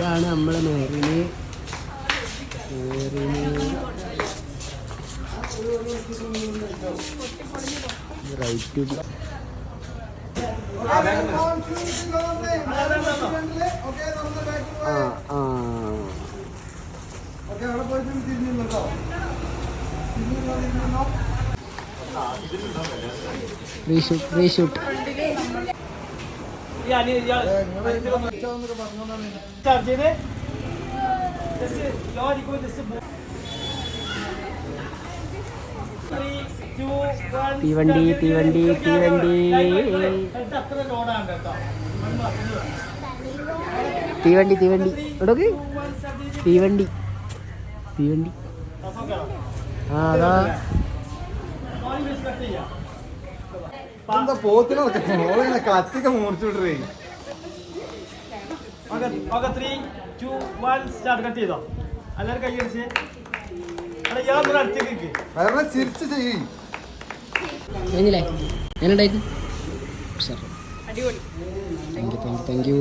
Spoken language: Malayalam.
ഇതാണ് നമ്മളെ മെറിന്. മെറിന്. റൈറ്റ്. ആ ആ. റീഷൂട്ട് റീഷൂട്ട് തീവണ്ടി തീവണ്ടി തീവണ്ടി തീവണ്ടി തീവണ്ടി എടുക്ക് തീവണ്ടി തീവണ്ടി ആ അതാ. എന്താ പോത്തിനൊക്കെ? ഓളിങ്ങനെ കത്തിയൊക്കെ മുറിച്ചു വിട്ടേ three two one start cut ചെയ്തോ? എല്ലാവരും കൈ അടിച്ച് വേറെ ചിരിച്ച് ചെയ്യ്. ഞാനുണ്ടായിരുന്നു sir thank you thank you thank you